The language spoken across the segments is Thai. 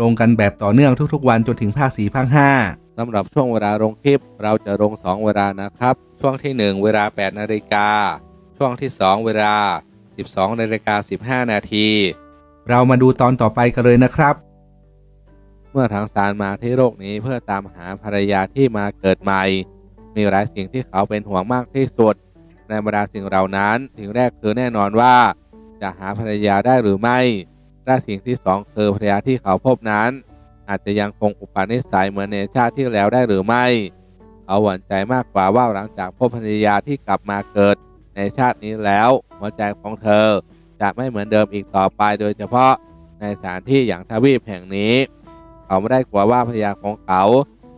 ลงกันแบบต่อเนื่องทุกๆ วันจนถึงภาค4ภาค5สำหรับช่วงเวลาลงคลิป เราจะลง 2 เวลานะครับ ช่วงที่ 1 เวลา 8 นาฬิกา ช่วงที่ 2 เวลา 12 นาฬิกา 15 นาที เรามาดูตอนต่อไปกันเลยนะครับ เมื่อทางสารมาที่โลกนี้เพื่อตามหาภรรยาที่มาเกิดใหม่ มีหลายสิ่งที่เขาเป็นห่วงมากที่สุด ในบรรดาสิ่งเหล่านั้นสิ่งแรกคือแน่นอนว่า จะหาภรรยาได้หรือไม่ และสิ่งที่สองคือภรรยาที่เขาพบนั้น อาจจะยังคงอุปนิสัยเหมือนในชาติที่แล้วได้หรือไม่ เขาหวั่นใจมากกว่าว่าหลังจากพบภรรยาที่กลับมาเกิด ในชาตินี้แล้วหัวใจของเธอจะไม่เหมือนเดิมอีกต่อไป โดยเฉพาะในสถานที่อย่างทวีปแห่งนี้ เขาไม่ได้กลัวว่าภรรยาของเขา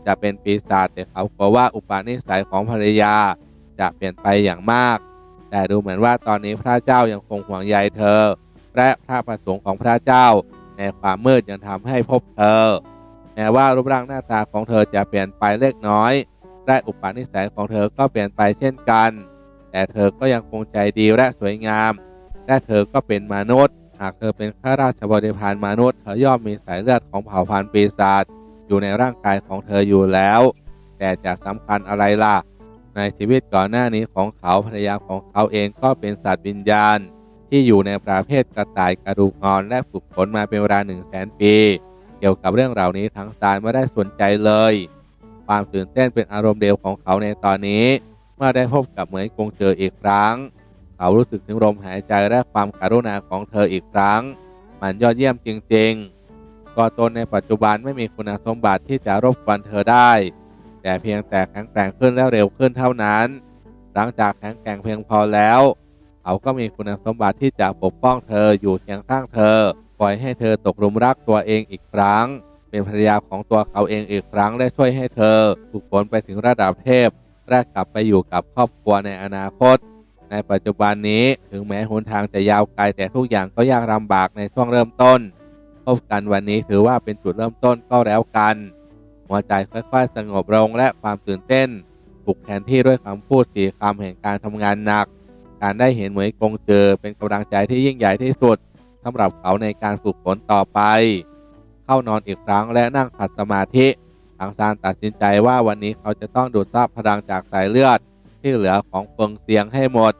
จะเป็นปีศาจแต่เขากลัวว่าอุปนิสัยของภรรยาจะเปลี่ยนไปอย่างมาก แต่ดูเหมือนว่าตอนนี้พระเจ้ายังคงห่วงใยเธอ และพระประสงค์ของพระเจ้า ในความมืดยังทำให้พบเธอแม้ว่ารูปร่างหน้าตาของเธอจะเปลี่ยนไปเล็กน้อย และอุปนิสัยของเธอก็เปลี่ยนไปเช่นกัน แต่เธอก็ยังคงใจดีและสวยงาม และเธอก็เป็นมนุษย์ หากเธอเป็นข้าราชบริพารมนุษย์เธอย่อมมีสายเลือดของเผ่าพันธุ์ปีศาจอยู่ในร่างกายของเธออยู่แล้ว แต่จะสำคัญอะไรล่ะ ในชีวิตก่อนหน้านี้ของเขาภรรยาของเขาเองก็เป็นสัตว์วิญญาณ ที่อยู่ในประเภทกระต่ายกระดูกอ่อนและฝึกฝนมาเป็นเวลาหนึ่งแสนปี เกี่ยวกับเรื่องเหล่านี้ทั้งสารไม่ได้สนใจเลย ความตื่นเต้นเป็นอารมณ์เดียวของเขาในตอนนี้ เมื่อได้พบกับเหมยกงเจออีกครั้ง เขารู้สึกถึงลมหายใจและความกรุณาของเธออีกครั้ง มันยอดเยี่ยมจริงๆตัวตนในปัจจุบันไม่มีคุณสมบัติที่จะรบกวนเธอได้ แต่เพียงแต่แข็งแกร่งขึ้นและเร็วขึ้นเท่านั้น หลังจากแข็งแกร่งเพียงพอแล้ว เขาก็มีคุณสมบัติที่จะปกป้องเธออยู่เคียงข้างเธอ ปล่อยให้เธอตกหลุมรักตัวเองอีกครั้ง เป็นภรรยาของตัวเขาเองอีกครั้งและช่วยให้เธอฝึกฝนไปถึงระดับเทพและกลับไปอยู่กับครอบครัวในอนาคต ในปัจจุบันนี้ถึงแม้หนทางจะยาวไกลแต่ทุกอย่างก็ยากลำบากในช่วงเริ่มต้นพบกันวันนี้ถือว่าเป็นจุดเริ่มต้นก็แล้วกันหัวใจค่อยๆ สงบลงและความตื่นเต้นถูกแทนที่ด้วยคำพูดสีคำแห่งการทำงานหนัก การได้เห็นเหมยกงเจอเป็นกำลังใจที่ยิ่งใหญ่ที่สุดสำหรับเขาในการฝึกฝนต่อไป เข้านอนอีกครั้งและนั่งขัดสมาธิทางซานตัดสินใจว่าวันนี้เขาจะต้องดูดซับพลังจากสายเลือด ที่เหลือของเฟิงเซียงให้หมด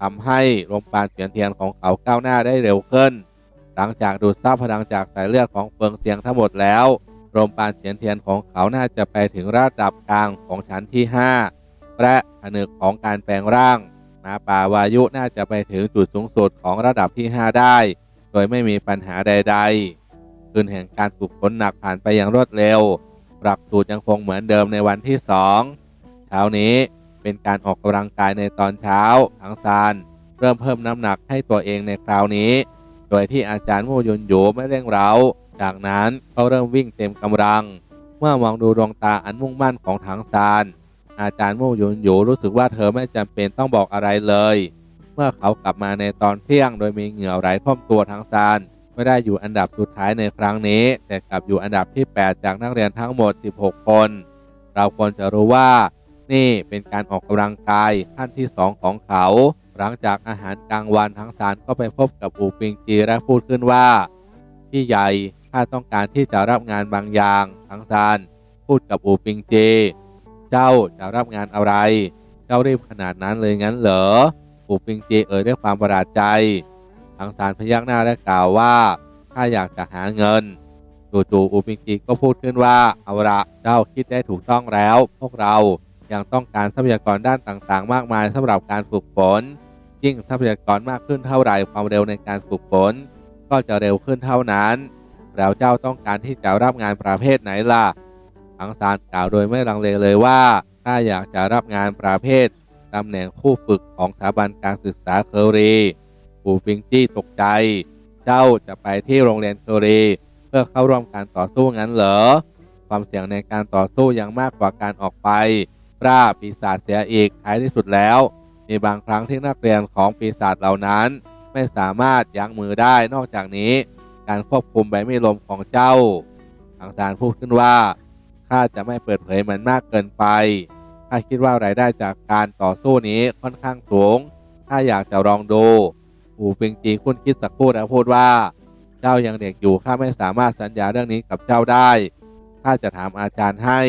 ทำให้ลมปราณเฉียนเทียนของเขาก้าวหน้าได้เร็วขึ้น หลังจากดูดซับพลังจากสายเลือดของเฟิงเซียงทั้งหมดแล้วลมปราณเฉียนเทียนของเขาน่าจะไปถึงระดับกลางของชั้นที่ 5 และผนึกของการแปลงร่าง หมาป่าวายุน่าจะไปถึงจุดสูงสุดของระดับที่ 5 ได้ โดยไม่มีปัญหาใด ๆ คืนแห่งการฝึกฝนหนักผ่านไปอย่างรวดเร็ว หลักสูตรยังคงเหมือนเดิมในวันที่ 2 เช้านี้เป็นการออกกำลังกายในตอนเช้าทั้งซานเริ่มเพิ่มน้ำหนักให้ตัวเองในคราวนี้ โดยที่อาจารย์โมยุนโยไม่เร่งเร้า จากนั้นเขาเริ่มวิ่งเต็มกำลัง เมื่อมองดูดวงตาอันมุ่งมั่นของถังซาน อาจารย์โมยุนโยรู้สึกว่าเธอไม่จำเป็นต้องบอกอะไรเลย เมื่อเขากลับมาในตอนเที่ยง โดยมีเหงื่อไหลท่วมตัวทั้งซานไม่ได้อยู่อันดับสุดท้ายในครั้งนี้ แต่กลับอยู่อันดับที่ 8 จากนักเรียนทั้งหมด 16 คน เราควรจะรู้ว่า นี่เป็นการออกกำลังกายขั้นที่ 2 ของเขา หลังจากอาหารกลางวันทั้งซานก็ไปพบกับอูปิงจีและพูดขึ้นว่าพี่ใหญ่ข้าต้องการที่จะรับงานบางอย่างทั้งซานพูดกับอูปิงจี เจ้าจะรับงานอะไร เจ้ารีบขนาดนั้นเลยงั้นเหรออูปิงจีเอ่ยด้วยความประหลาดใจทั้งซานพยักหน้าและกล่าวว่าข้าอยากจะหาเงินจู่ๆอูปิงจีก็พูดขึ้นว่าเอาละเจ้าคิดได้ถูกต้องแล้ว พวกเรายังต้องการทรัพยากรด้านต่างๆ มากมายสำหรับการฝึกฝนยิ่งทรัพยากรมากขึ้นเท่าไหร่ความเร็วในการฝึกฝนก็จะเร็วขึ้นเท่านั้น แล้วเจ้าต้องการที่จะรับงานประเภทไหนล่ะ ทังซานกล่าวโดยไม่ลังเลเลยว่า ถ้าอยากจะรับงานประเภทตำแหน่งผู้ฝึกของสถาบันการศึกษาเคอรีปูปิงจี้ตกใจ เจ้าจะไปที่โรงเรียนเคอรีเพื่อเข้าร่วมการต่อสู้งั้นเหรอ ความเสี่ยงในการต่อสู้ยังมากกว่าการออกไปปราปีศาจเสียอีกท้ายที่สุดแล้ว มีบางครั้งที่นักเรียนของปีศาจเหล่านั้น ไม่สามารถยั้งมือได้นอกจากนี้ การควบคุมใบมีลมของเจ้าทางสารพูดขึ้นว่า ข้าจะไม่เปิดเผยมันมากเกินไปข้าคิดว่ารายได้จากการต่อสู้นี้ค่อนข้างสูง ถ้าอยากจะลองดูหูปิงจีคุ้นคิดสักครู่แล้วพูดว่า เจ้ายังเด็กอยู่ข้าไม่สามารถสัญญาเรื่องนี้กับเจ้าได้ข้าจะถามอาจารย์ให้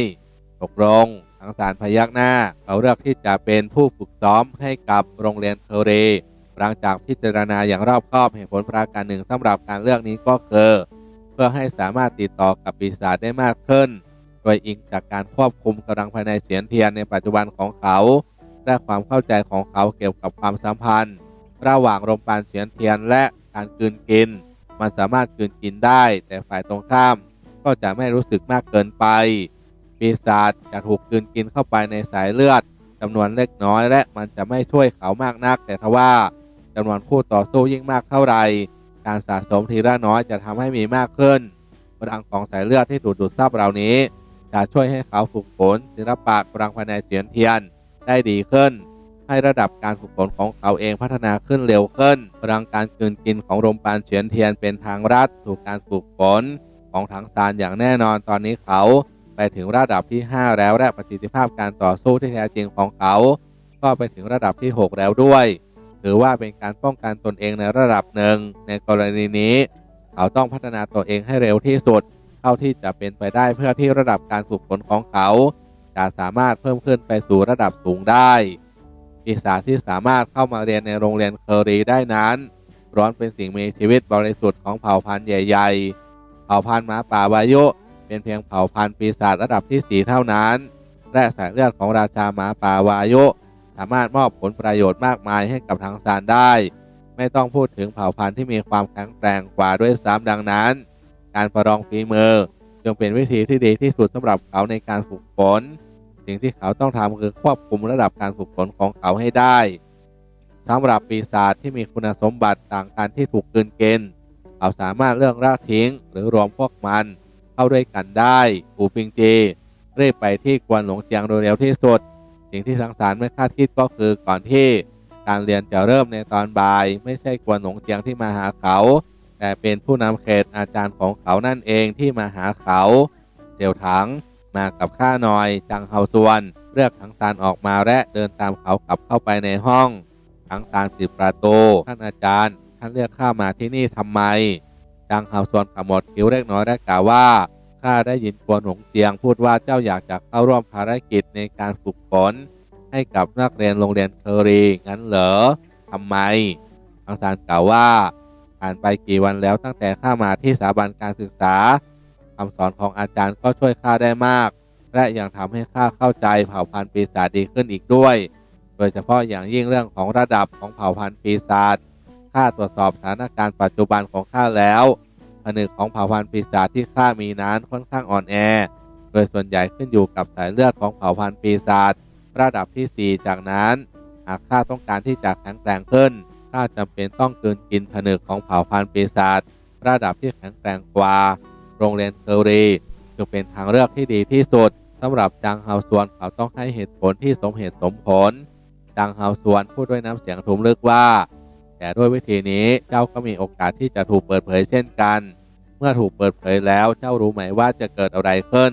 ตกลงทางสารพยักหน้า เขาเลือกที่จะเป็นผู้ฝึกซ้อมให้กับโรงเรียนเทเรหลังจากพิจารณาอย่างรอบคอบเหตุผลประการหนึ่งสำหรับการเลือกนี้ก็คือ เพื่อให้สามารถติดต่อกับปีศาจได้มากขึ้น โดยอิงจากการควบคุมกำลังภายในเสียนเทียนในปัจจุบันของเขา และความเข้าใจของเขาเกี่ยวกับความสัมพันธ์ ระหว่างลมปานเสียนเทียนและการกืนกิน มันสามารถกืนกินได้ แต่ฝ่ายตรงข้ามก็จะไม่รู้สึกมากเกินไป ปีศาจจะถูกกืนกินเข้าไปในสายเลือดจำนวนเล็กน้อยและมันจะไม่ช่วยเขามากนัก แต่ทว่าจำนวนคู่ต่อสู้ยิ่งมากเท่าไหร่การสะสมทีละน้อยจะทำให้มีมากขึ้นพลังของสายเลือดที่ถูกดูดซับเหล่านี้ จะช่วยให้เขาฝึกฝนศิลปะพลังภายในเสียนเทียนได้ดีขึ้น ให้ระดับการฝึกฝนของเขาเองพัฒนาขึ้นเร็วขึ้นพลังการกืนกินของลมปานเฉียนเทียนเป็นทางรัดสู่การฝึกฝนของถังซานอย่างแน่นอนตอนนี้เขา ไปถึงระดับที่ 5 แล้วและประสิทธิภาพการต่อสู้ที่แท้จริงของเขา ก็ไปถึงระดับที่ 6 แล้วด้วย ถือว่าเป็นการป้องกันตนเองในระดับหนึ่งในกรณีนี้ เขาต้องพัฒนาตัวเองให้เร็วที่สุด เท่าที่จะเป็นไปได้เพื่อที่ระดับการฝึกฝนของเขา จะสามารถเพิ่มขึ้นไปสู่ระดับสูงได้ปีศาจที่สามารถเข้ามาเรียนในโรงเรียนเคอรีได้นั้นร้อนเป็นสิ่งมีชีวิตบริสุทธิ์ของเผ่าพันธุ์ใหญ่ ๆ เผ่าพันธุ์หมาป่าวายุเป็นเพียงเผ่าพันธุ์ปีศาจระดับที่ 4 เท่านั้น และสายเลือดของราชาหมาป่าวายุสามารถมอบผลประโยชน์มากมายให้กับทางซานได้ ไม่ต้องพูดถึงเผ่าพันธุ์ที่มีความแข็งแกร่งกว่าด้วยซ้ำดังนั้น การประลองฝีมือจึงเป็นวิธีที่ดีที่สุดสำหรับเขาในการฝึกฝน สิ่งที่เขาต้องทำคือควบคุมระดับการฝึกฝนของเขาให้ได้สำหรับปีศาจที่มีคุณสมบัติต่างกันที่ถูกเกลืนกินเขาสามารถเลือกรากทิ้งหรือรวมพวกมันเข้าด้วยกันได้ปูปิงจีรีบไปที่กวนหลงเจียงโดยเร็วที่สุด สิ่งที่สังสารไม่คาดคิดก็คือก่อนที่การเรียนจะเริ่มในตอนบ่าย ไม่ใช่กวนหลงเจียงที่มาหาเขา แต่เป็นผู้นำเขตอาจารย์ของเขานั่นเองที่มาหาเขาเสี่ยวถังมากับข้าหน่อยจังเฮาสวนเรียกถังซานออกมาและเดินตามเขากลับเข้าไปในห้องถังซานปิดประตูท่านอาจารย์ท่านเรียกข้ามาที่นี่ทำไมจังเฮาสวนขมวดคิ้วเล็กน้อยและกล่าวว่าข้าได้ยินกวนหงเจียงพูดว่าเจ้าอยากจะเข้าร่วมภารกิจในการฝึกฝนให้กับนักเรียนโรงเรียนเคอรีงั้นเหรอทำไมทังซานกล่าวว่า ผ่านไปกี่วันแล้วตั้งแต่ข้ามาที่สถาบันการศึกษาคำสอนของอาจารย์ก็ช่วยข้าได้มาก และยังทำให้ข้าเข้าใจเผ่าพันธุ์ปีศาจดีขึ้นอีกด้วย โดยเฉพาะอย่างยิ่งเรื่องของระดับของเผ่าพันธุ์ปีศาจข้าตรวจสอบสถานการณ์ปัจจุบันของข้าแล้วผนึกของเผ่าพันธุ์ปีศาจที่ข้ามีนั้นค่อนข้างอ่อนแอ โดยส่วนใหญ่ขึ้นอยู่กับสายเลือดของเผ่าพันธุ์ปีศาจระดับที่ 4 จากนั้น หากข้าต้องการที่จะแข็งแกร่งขึ้น ข้าจำเป็นต้องกลืนกินผนึกของเผ่าพันธุ์ปีศาจระดับที่แข็งแกร่งกว่า โรงเรียนเทอรีจึงเป็นทางเลือกที่ดีที่สุดสำหรับจางเฮาส่วนเขาต้องให้เหตุผลที่สมเหตุสมผลจางเฮาส่วนพูดด้วยน้ำเสียงทุ้มลึกว่า แต่ด้วยวิธีนี้เจ้าก็มีโอกาสที่จะถูกเปิดเผยเช่นกัน เมื่อถูกเปิดเผยแล้วเจ้ารู้ไหมว่าจะเกิดอะไรขึ้น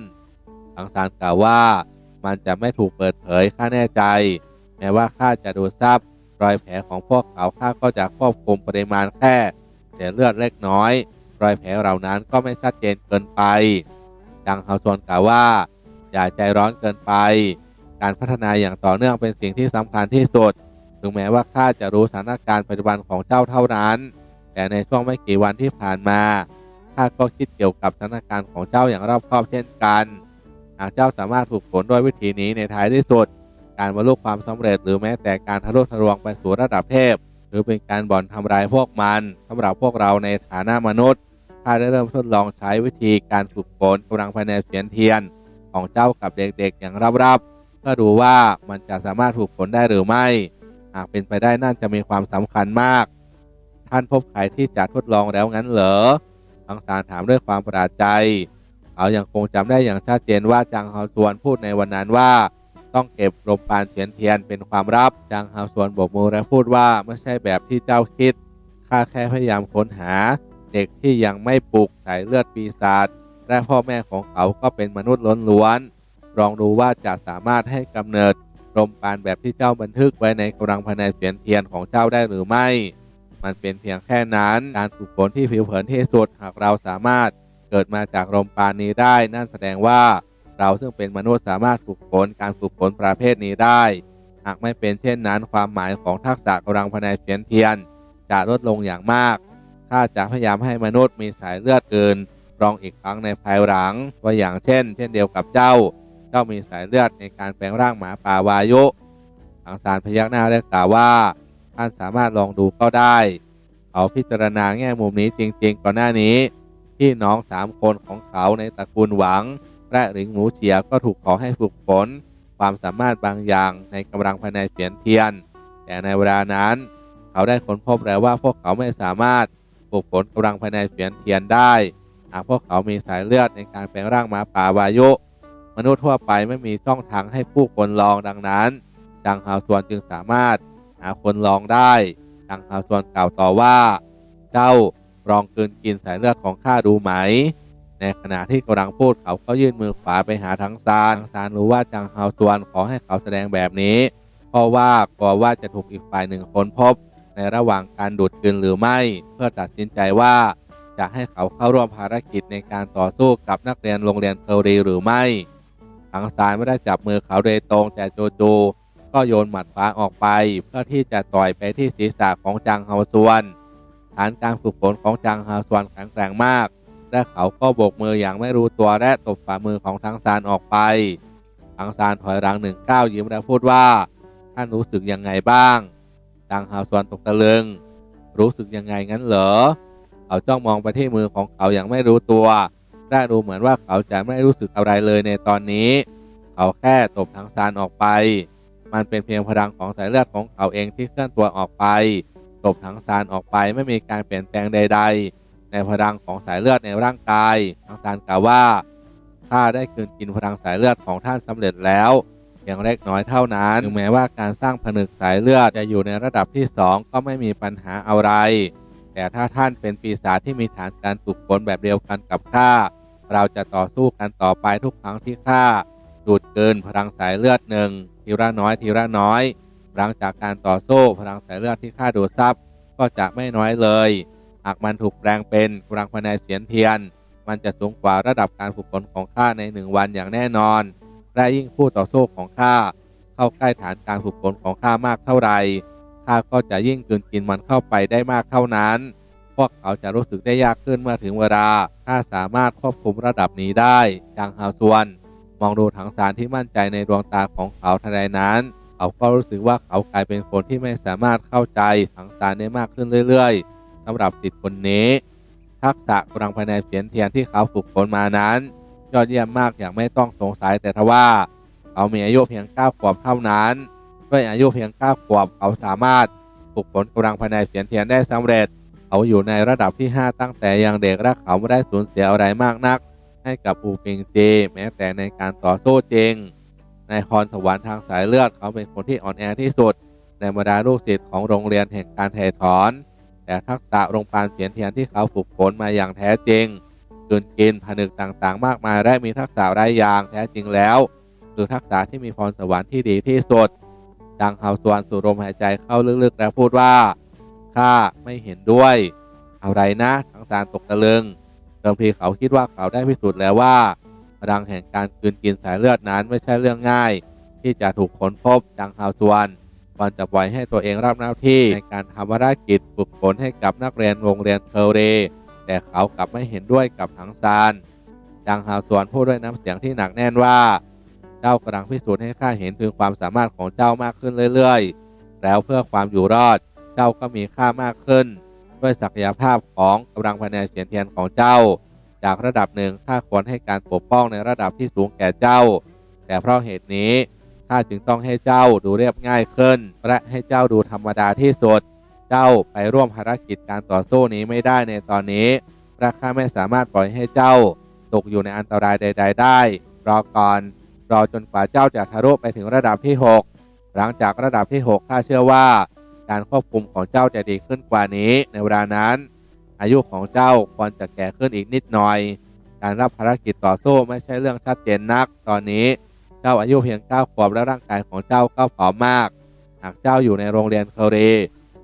ทังซานกล่าวว่ามันจะไม่ถูกเปิดเผยข้าแน่ใจ แม้ว่าข้าจะดูซับ รอยแผลของพวกเขาข้าก็จะควบคุมปริมาณแค่เสียเลือดเล็กน้อย รอยแผลเหล่านั้นก็ไม่ชัดเจนเกินไปจังเฮาซวนกล่าวว่า อย่าใจร้อนเกินไป การพัฒนาอย่างต่อเนื่องเป็นสิ่งที่สำคัญที่สุด ถึงแม้ว่าข้าจะรู้สถานการณ์ปัจจุบันของเจ้าเท่านั้น แต่ในช่วงไม่กี่วันที่ผ่านมาข้าก็คิดเกี่ยวกับสถานการณ์ของเจ้าอย่างรอบคอบเช่นกัน หากเจ้าสามารถฝึกฝนด้วยวิธีนี้ในท้ายที่สุด การบรรลุความสำเร็จ หรือแม้แต่การทะลุทะลวงไปสู่ระดับเทพ หรือเป็นการบ่อนทำลายพวกมันสำหรับพวกเราในฐานะมนุษย์ข้าได้เริ่มทดลองใช้วิธีการฝึกฝนกำลังภายในเสียนเทียน ของเจ้ากับเด็กๆอย่างรับเพื่อดูว่ามันจะสามารถฝึกฝนได้หรือไม่ หากเป็นไปได้น่าจะมีความสำคัญมาก ท่านพบใครที่จะทดลองแล้วงั้นเหรอทังสารถามด้วยความประหลาดใจ เขายังคงจำได้อย่างชัดเจนว่าจางฮาซวนพูดในวันนั้นว่า ต้องเก็บลมปานเฉียนเทียนเป็นความลับจางฮาวซวนโบกมือและพูดว่าไม่ใช่แบบที่เจ้าคิดข้าแค่พยายามค้นหา เด็กที่ยังไม่ปลุกสายเลือดปีศาจและพ่อแม่ของเขาก็เป็นมนุษย์ล้วนๆลองดูว่าจะสามารถให้กำเนิดลมปานแบบที่เจ้าบันทึกไว้ในกำลังภายในเสียนเทียนของเจ้าได้หรือไม่ มันเป็นเพียงแค่นั้นการฝึกฝนที่ผิวเผินที่สุดหากเราสามารถเกิดมาจากลมปานนี้ได้ นั่นแสดงว่า เราซึ่งเป็นมนุษย์สามารถฝึกฝนการฝึกฝนประเภทนี้ได้ หากไม่เป็นเช่นนั้นความหมายของทักษะกำลังภายในเสียนเทียน จะลดลงอย่างมากถ้าจะพยายามให้มนุษย์มีสายเลือดอื่นลองอีกครั้งในภายหลังว่าอย่างเช่น เช่นเดียวกับเจ้า เจ้ามีสายเลือดในการแปลงร่างหมาป่าวายุทางสารพยักหน้าและกล่าวว่าท่านสามารถลองดูก็ได้ เขาพิจารณาแง่มุมนี้จริง ๆ ก่อนหน้านี้ พี่น้องสามคนของเขาในตระกูลหวัง และหลิงหมูเฉียก็ถูกขอให้ฝึกฝนความสามารถบางอย่างในกำลังภายในเสียนเทียน แต่ในเวลานั้น เขาได้ค้นพบแล้วว่าพวกเขาไม่สามารถฝึกฝนกำลังภายในเสียนเทียนได้หากพวกเขามีสายเลือดในการแปลงร่างหมาป่าวายุมนุษย์ทั่วไปไม่มีช่องทางให้ผู้คนลองดังนั้นจางฮาวซวนจึงสามารถหาคนลองได้จางฮาวซวนกล่าวต่อว่า เจ้าลองกลืนกินสายเลือดของข้าดูไหม ในขณะที่กำลังพูดเขาก็ยื่นมือขวาไปหาทังซานทังซานรู้ว่าจางฮาวซวนขอให้เขาแสดงแบบนี้ เพราะว่ากลัวว่าจะถูกอีกฝ่ายหนึ่งค้นพบ ในระหว่างการดูดกลืนหรือไม่ เพื่อตัดสินใจว่า จะให้เขาเข้าร่วมภารกิจในการต่อสู้กับนักเรียนโรงเรียนเทอรีหรือไม่ทางซานไม่ได้จับมือเขาโดยตรงแต่จูๆก็โยนหมัดฟ้าออกไป เพื่อที่จะต่อยไปที่ศีรษะของจางฮาวซวนฐานการฝึกฝนของจางฮาวซวนแข็งแกร่งมาก และเขาก็โบกมืออย่างไม่รู้ตัวและตบฝ่ามือของทางซานออกไปทางซานถอยหลังหนึ่งก้าวยิ้มและพูดว่า ท่านรู้สึกยังไงบ้างจางฮาวซวนตกตะลึง รู้สึกยังไงงั้นเหรอ เขาจ้องมองไปที่มือของเขาอย่างไม่รู้ตัวและดูเหมือนว่าเขาจะไม่รู้สึกอะไรเลยในตอนนี้ เขาแค่ตบทางซานออกไป มันเป็นเพียงพลังของสายเลือดของเขาเองที่เคลื่อนตัวออกไป ตบทางซานออกไปไม่มีการเปลี่ยนแปลงใด ๆ ในพลังของสายเลือดในร่างกายทางซานกล่าวว่าข้าได้คืนกินพลังสายเลือดของท่านสำเร็จแล้วเพียงเล็กน้อยเท่านั้น ถึงแม้ว่าการสร้างผนึกสายเลือดจะอยู่ในระดับที่สองก็ไม่มีปัญหาอะไร แต่ถ้าท่านเป็นปีศาจที่มีฐานการฝึกฝนแบบเดียวกันกับข้า เราจะต่อสู้กันต่อไปทุกครั้งที่ข้าดูดเกินพลังสายเลือดหนึ่งทีละน้อยทีละน้อย หลังจากการต่อสู้พลังสายเลือดที่ข้าดูดซับก็จะไม่น้อยเลยากมันถูกแปลงเป็นพลังภายในเสียนเทียน มันจะสูงกว่าระดับการฝึกฝนของข้าในหนึ่งวันอย่างแน่นอน และยิ่งคู่ต่อสู้ของข้าเข้าใกล้ฐานการฝึกฝนของข้ามากเท่าไหร่ข้าก็จะยิ่งกลืนกินมันเข้าไปได้มากเท่านั้น พวกเขาจะรู้สึกได้ยากขึ้นเมื่อถึงเวลาถ้าสามารถควบคุมระดับนี้ได้จางฮาวซวน มองดูถังสารที่มั่นใจในดวงตาของเขาทันใดนั้นเขาก็รู้สึกว่าเขากลายเป็นคนที่ไม่สามารถเข้าใจถังสารได้มากขึ้นเรื่อย ๆ สำหรับสิทธิ์คนนี้ ทักษะกำลังภายในเสียนเทียนที่เขาฝึกฝนมานั้น ยอดเยี่ยมมากอย่างไม่ต้องสงสัยแต่ทว่า เขามีอายุเพียง9ขวบเท่านั้นด้วยอายุเพียง9ขวบเขาสามารถฝึกฝนกำลังภายในเสียนเทียนได้สำเร็จ เขาอยู่ในระดับที่ 5 ตั้งแต่ยังเด็กและเขาไม่ได้สูญเสียอะไรมากนัก ให้กับอูปิงจีแม้แต่ในการต่อสู้จริงในพรสวรรค์ทางสายเลือดเขาเป็นคนที่อ่อนแอที่สุด ในบรรดาลูกศิษย์ของโรงเรียนแห่งการถ่ายถอน แต่ทักษะโรงปานเสียนเทียนที่เขาฝึกฝนมาอย่างแท้จริงกลืนกินผนึกต่างๆ มากมายและมีทักษะหลายอย่างแท้จริงแล้ว คือทักษะที่มีพรสวรรค์ที่ดีที่สุด ดังเฮาสวนสูดลมหายใจเข้าลึกๆ และพูดว่าข้าไม่เห็นด้วย อะไรนะทั้งสารตกตะลึงเดิมทีเขาคิดว่าเขาได้พิสูจน์แล้วว่าพลังแห่งการกืนกินสายเลือดนั้นไม่ใช่เรื่องง่าย ที่จะถูกค้นพบดังเฮาวสวน มันจะปล่อยให้ตัวเองรับหน้าที่ในการทำภารกิจฝึกฝนให้กับนักเรียนโรงเรียนเทอร์เรแต่เขากลับไม่เห็นด้วยกับถังซานดังฮาวสวนพูดด้วยน้ำเสียงที่หนักแน่นว่า เจ้ากำลังพิสูจน์ให้ข้าเห็นถึงความสามารถของเจ้ามากขึ้นเรื่อยๆ แล้วเพื่อความอยู่รอด เจ้าก็มีค่ามากขึ้น ด้วยศักยภาพของกำลังภายในเสียนเทียนของเจ้า จากระดับหนึ่งข้าควรให้การปกป้องในระดับที่สูงแก่เจ้า แต่เพราะเหตุนี้ ข้าจึงต้องให้เจ้าดูเรียบง่ายขึ้น และให้เจ้าดูธรรมดาที่สุด เจ้าไปร่วมภารกิจการต่อสู้นี้ไม่ได้ในตอนนี้พระข้าไม่สามารถปล่อยให้เจ้า ตกอยู่ในอันตรายใด ๆ ได้ รอก่อน รอจนกว่าเจ้าจะทะลุไปถึงระดับที่ 6 หลังจากระดับที่ 6 ข้าเชื่อว่า การควบคุมของเจ้าจะดีขึ้นกว่านี้ ในเวลานั้น อายุของเจ้าควรจะแก่ขึ้นอีกนิดหน่อย การรับภารกิจต่อสู้ไม่ใช่เรื่องชัดเจนนัก ตอนนี้ จ้าอายุเพียง9ขวบและร่างกายของเจ้าก็ผอมมาก หากเจ้าอยู่ในโรงเรียนเคอรี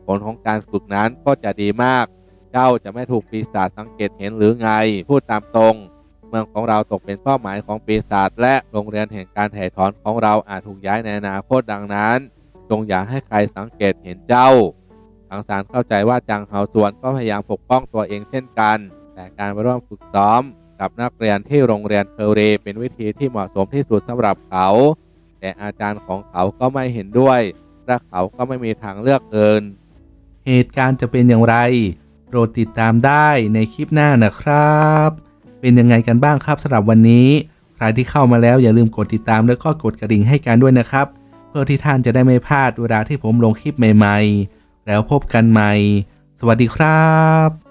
ผลของการฝึกนั้นก็จะดีมาก เจ้าจะไม่ถูกปีศาจสังเกตเห็นหรือไง พูดตามตรง เมืองของเราตกเป็นเป้าหมายของปีศาจและโรงเรียนแห่งการถ่ายถอนของเราอาจถูกย้ายในอนาคตดังนั้น จงอย่าให้ใครสังเกตเห็นเจ้าทางสารเข้าใจว่าจังเฮาส่วนก็พยายามปกป้องตัวเองเช่นกัน แต่การไปร่วมฝึกซ้อม กับนักเรียนที่โรงเรียนเคอรีเป็นวิธีที่เหมาะสมที่สุดสำหรับเขา แต่อาจารย์ของเขาก็ไม่เห็นด้วยและเขาก็ไม่มีทางเลือกอื่นเหตุการณ์จะเป็นอย่างไรโปรดติดตามได้ในคลิปหน้านะครับ เป็นยังไงกันบ้างครับสำหรับวันนี้ ใครที่เข้ามาแล้วอย่าลืมกดติดตามแล้วก็กดกระดิ่งให้กันด้วยนะครับ เพื่อที่ท่านจะได้ไม่พลาดเวลาที่ผมลงคลิปใหม่ ๆ แล้วพบกันใหม่ สวัสดีครับ